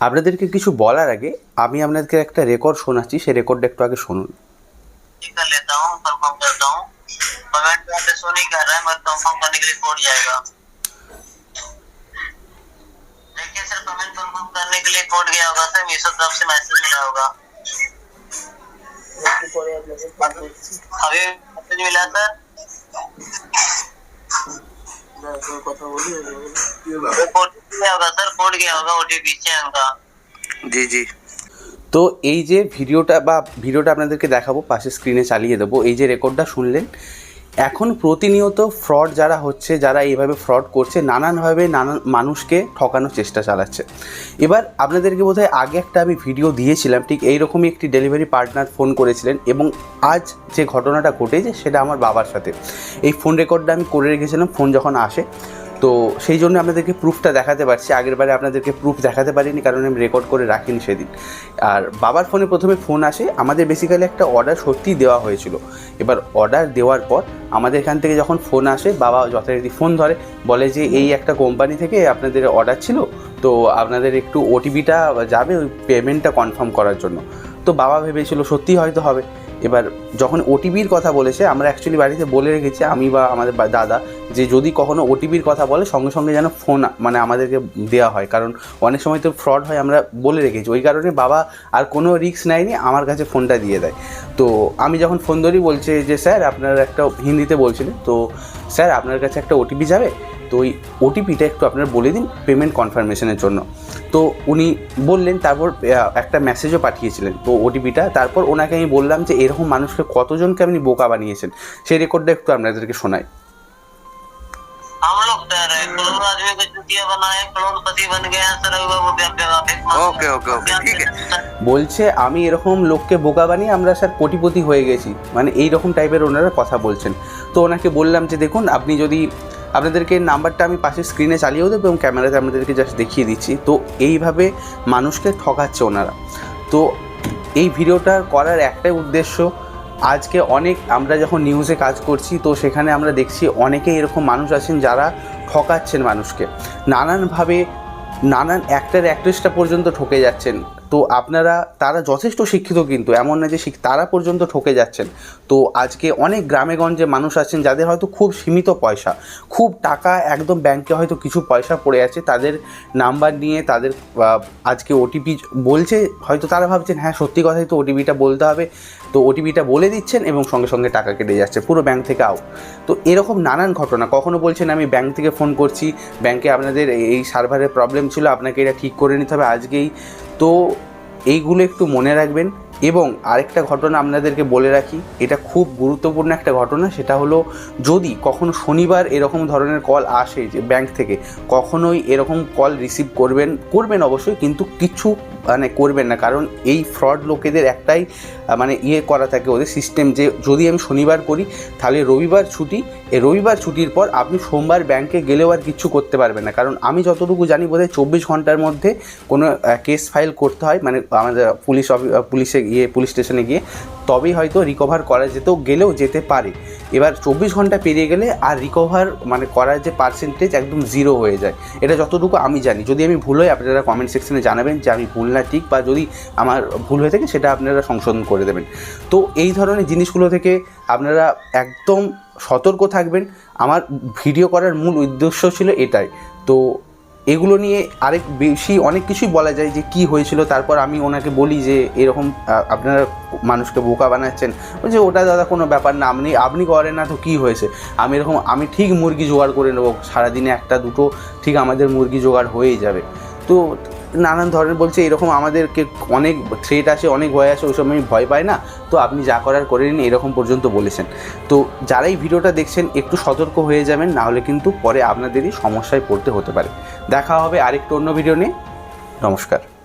আপনাদেরকে কিছু বলার আগে আমি আপনাদেরকে একটা রেকর্ড শোনাচ্ছি সেই রেকর্ডটা একটু আগে শুনুন कर लेता हूँ कंफर्म करता हूँ पेमेंट यहाँ पे शो नहीं कर रहा है मगर कंफर्म करने के लिए कोड जाएगा देखिए सर पेमेंट कंफर्म करने के लिए कोड गया होगा सर मीशो तरफ से मैसेज मिला होगा একটু পরে আপনাকে ফোন করছি अभी मैसेज मिला सर তারপর কথা বলি कोड गया होगा सर कोड गया होगा ओटीपी से उनका জি জি তো এই যে ভিডিওটা বা ভিডিওটা আপনাদেরকে দেখাবো পাশে স্ক্রিনে চালিয়ে দেবো এই যে রেকর্ডটা শুনলেন এখন প্রতিনিয়ত ফ্রড যারা হচ্ছে, যারা এইভাবে ফ্রড করছে, নানানভাবে নানান মানুষকে ঠকানোর চেষ্টা চালাচ্ছে। এবার আপনাদেরকে বোধহয় আগে একটা আমি ভিডিও দিয়েছিলাম, ঠিক এইরকমই একটি ডেলিভারি পার্টনার ফোন করেছিলেন এবং আজ যে ঘটনাটা ঘটেছে সেটা আমার বাবার সাথে। এই ফোন রেকর্ডটা আমি করে রেখেছিলাম ফোন যখন আসে তো সেই জন্য আপনাদেরকে প্রুফটা দেখাতে পারছি। আগের বারে আপনাদেরকে প্রুফ দেখাতে পারিনি, কারণ আমি রেকর্ড করে রাখিনি সেদিন। আর বাবার ফোনে প্রথমে ফোন আসে, আমাদের বেসিক্যালি একটা অর্ডার সত্যিই দেওয়া হয়েছিল। এবার অর্ডার দেওয়ার পর আমাদের এখান থেকে যখন ফোন আসে, বাবা যথারীতি ফোন ধরে, বলে যে এই একটা কোম্পানি থেকে আপনাদের অর্ডার ছিল, তো আপনাদের একটু ওটিপিটা যাবে ওই পেমেন্টটা কনফার্ম করার জন্য। তো বাবা ভেবেছিল সত্যি হয়তো হবে। এবার যখন ওটিপির কথা বলেছে, আমরা অ্যাকচুয়ালি বাড়িতে বলে রেখেছি, আমি বা আমাদের দাদা, যে যদি কখনো ওটিপির কথা বলে, সঙ্গে সঙ্গে যেন ফোন মানে আমাদেরকে দেওয়া হয়। কারণ অনেক সময় তো ফ্রড হয়, আমরা বলে রেখেছি। ওই কারণে বাবা আর কোনো রিস্ক নেয়নি, আমার কাছে ফোনটা দিয়ে দেয়। তো আমি যখন ফোন ধরি, বলছে যে, স্যার, আপনার একটা হিন্দিতে বলছিলেন তো, স্যার, আপনার কাছে একটা ওটিপি যাবে? তো ওই ওটিপিটা একটু আপনারা বলে দিন পেমেন্ট কনফার্মেশনের জন্য। তো উনি বললেন তারপর একটা মেসেজও পাঠিয়েছিলেন তো ওটিপিটা তারপর ওনাকে আমি বললাম যে এরকম মানুষকে কতজনকে আপনি বোকা বানিয়েছেন? সেই রেকর্ডটা একটু আপনাদেরকে শোনাই। বলছে আমি এরকম লোককে বোকা বানিয়ে আমরা স্যার কোটিপতি হয়ে গেছি। মানে এই রকম টাইপের ওনারা কথা বলছেন। তো ওনাকে বললাম যে দেখুন আপনি যদি আপনাদেরকে নাম্বারটা আমি পাশে স্ক্রিনে চালিয়েও দেবো এবং ক্যামেরাতে আপনাদেরকে জাস্ট দেখিয়ে দিচ্ছি। তো এইভাবে মানুষকে ঠকাচ্ছে ওনারা। তো এই ভিডিওটা করার একটাই উদ্দেশ্য, আজকে অনেক আমরা যখন নিউজে কাজ করছি, তো সেখানে আমরা দেখছি অনেকে এরকম মানুষ আছেন যারা ঠকাচ্ছেন মানুষকে। নানানভাবে নানান অ্যাক্টার অ্যাক্ট্রেসটা পর্যন্ত ঠকে যাচ্ছেন। তো আপনারা, তারা যথেষ্ট শিক্ষিত কিন্তু, এমন না যে তারা পর্যন্ত ঠকে যাচ্ছেন। তো আজকে অনেক গ্রামে গঞ্জে মানুষ আছেন যাদের হয়তো খুব সীমিত পয়সা। খুব টাকা একদম ব্যাংকে হয়তো কিছু পয়সা পড়ে আছে, তাদের নাম্বার নিয়ে তাদের আজকে ওটিপি বলছে, হয়তো তারা ভাবছেন হ্যাঁ সত্যি কথাই তো ওটিপিটা বলতে হবে। তো ওটিপিটা বলে দিচ্ছেন এবং সঙ্গে সঙ্গে টাকা কেটে যাচ্ছে, পুরো ব্যাংক থেকে আউট তো এরকম নানান ঘটনা, কখনো বলছেন আমি ব্যাংক থেকে ফোন করছি ব্যাংকে আপনাদের এই সার্ভারের প্রবলেম ছিল, আপনাকে এটা ঠিক করে নিতে হবে আজকেই। তো এইগুলো একটু মনে রাখবেন এবং আরেকটা ঘটনা আপনাদেরকে বলে রাখি, এটা খুব গুরুত্বপূর্ণ একটা ঘটনা, সেটা হলো যদি কখনো শনিবার এরকম ধরনের কল আসে যে ব্যাংক থেকে, কখনোই এরকম কল রিসিভ করবেন করবেন অবশ্যই, কিন্তু কিছু মানে করবেন না, কারণ এই ফ্রড লোকেদের একটাই মানে ইয়ে করা থাকে ওদের সিস্টেম যে যদি আমি শনিবার করি, তাহলে রবিবার ছুটি, এই রবিবার ছুটির পর আপনি সোমবার ব্যাংকে গেলেও আর কিছু করতে পারবেন না। কারণ আমি যতটুকু জানি বোধহয় চব্বিশ ঘণ্টার মধ্যে কোনো কেস ফাইল করতে হয় মানে আমাদের পুলিশ পুলিশে গিয়ে পুলিশ স্টেশনে গিয়ে, তবেই হয়তো রিকভার করা যেতেও গেলেও যেতে পারে। এবার চব্বিশ ঘণ্টা পেরিয়ে গেলে আর রিকভার মানে করার যে পার্সেন্টেজ একদম জিরো হয়ে যায়। এটা যতটুকু আমি জানি। যদি আমি ভুল হয় আপনারা কমেন্ট সেকশনে জানাবেন যে আমি ভুল না ঠিক, বা যদি আমার ভুল হয়ে থাকে, সেটা আপনারা সংশোধন করে দেবেন। তো এই ধরনের জিনিসগুলো থেকে আপনারা একদম সতর্ক থাকবেন। আমার ভিডিও করার মূল উদ্দেশ্য ছিল এটাই। তো এগুলো নিয়ে আরেক বেশি অনেক কিছুই বলা যায় যে কি হয়েছিল। তারপর আমি ওনাকে বলি যে এরকম আপনারা মানুষকে বোকা বানাচ্ছেন। যে ওটা দাদা কোনো ব্যাপার না, আপনি আপনি করেন না তো কি হয়েছে? আমি এরকম, আমি ঠিক মুরগি জোগাড় করে নেব। সারাদিনে একটা, দুটো, ঠিক আমাদের মুরগি জোগাড় হয়েই যাবে। তো নানান ধরনের বলছে, এরকম আমাদেরকে অনেক থ্রেট আছে, অনেক ভয় আছে ওইসব আমি ভয় পাই না। তো আপনি যা করার করে নিন, এরকম পর্যন্ত বলেছেন। তো যারাই ভিডিওটা দেখছেন, একটু সতর্ক হয়ে যাবেন নাহলে কিন্তু পরে আপনাদেরই সমস্যায় পড়তে হতে পারে। দেখা হবে আরেকটু অন্য ভিডিও নিয়ে। নমস্কার।